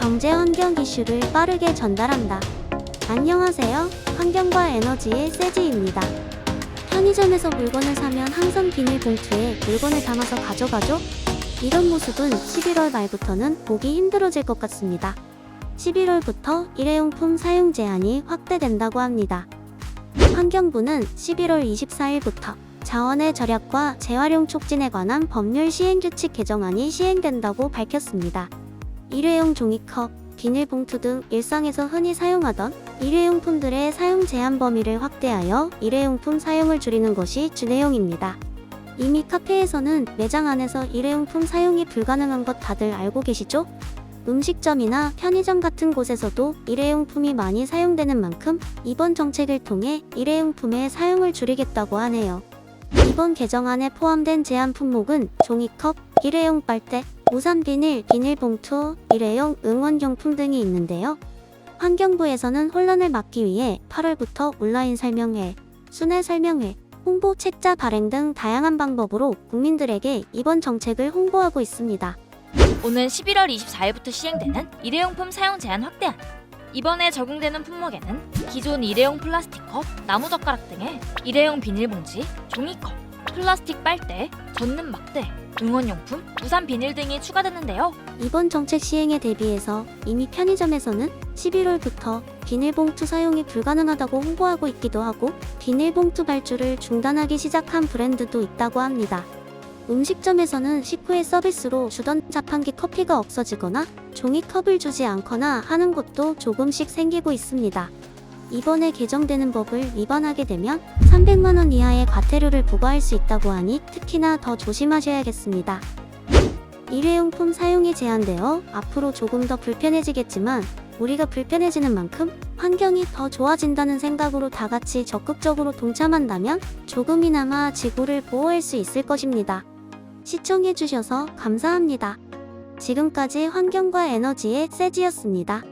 경제 환경 이슈를 빠르게 전달한다. 안녕하세요. 환경과 에너지의 세지입니다. 편의점에서 물건을 사면 항상 비닐봉투에 물건을 담아서 가져가죠? 이런 모습은 11월 말부터는 보기 힘들어질 것 같습니다. 11월부터 일회용품 사용 제한이 확대된다고 합니다. 환경부는 11월 24일부터 자원의 절약과 재활용 촉진에 관한 법률 시행규칙 개정안이 시행된다고 밝혔습니다. 일회용 종이컵, 비닐봉투 등 일상에서 흔히 사용하던 일회용품들의 사용 제한 범위를 확대하여 일회용품 사용을 줄이는 것이 주 내용입니다. 이미 카페에서는 매장 안에서 일회용품 사용이 불가능한 것 다들 알고 계시죠? 음식점이나 편의점 같은 곳에서도 일회용품이 많이 사용되는 만큼 이번 정책을 통해 일회용품의 사용을 줄이겠다고 하네요. 이번 개정안에 포함된 제한 품목은 종이컵, 일회용 빨대, 우산 비닐, 비닐봉투, 일회용 응원용품 등이 있는데요. 환경부에서는 혼란을 막기 위해 8월부터 온라인 설명회, 순회 설명회, 홍보 책자 발행 등 다양한 방법으로 국민들에게 이번 정책을 홍보하고 있습니다. 오는 11월 24일부터 시행되는 일회용품 사용 제한 확대안. 이번에 적용되는 품목에는 기존 일회용 플라스틱 컵, 나무젓가락 등의 일회용 비닐봉지, 종이컵, 플라스틱 빨대, 젖는 막대, 응원용품, 우산 비닐 등이 추가되는데요. 이번 정책 시행에 대비해서 이미 편의점에서는 11월부터 비닐봉투 사용이 불가능하다고 홍보하고 있기도 하고 비닐봉투 발주를 중단하기 시작한 브랜드도 있다고 합니다. 음식점에서는 식후에 서비스로 주던 자판기 커피가 없어지거나 종이컵을 주지 않거나 하는 곳도 조금씩 생기고 있습니다. 이번에 개정되는 법을 위반하게 되면 300만 원 이하의 과태료를 부과할 수 있다고 하니 특히나 더 조심하셔야겠습니다. 일회용품 사용이 제한되어 앞으로 조금 더 불편해지겠지만 우리가 불편해지는 만큼 환경이 더 좋아진다는 생각으로 다 같이 적극적으로 동참한다면 조금이나마 지구를 보호할 수 있을 것입니다. 시청해주셔서 감사합니다. 지금까지 환경과 에너지의 세지였습니다.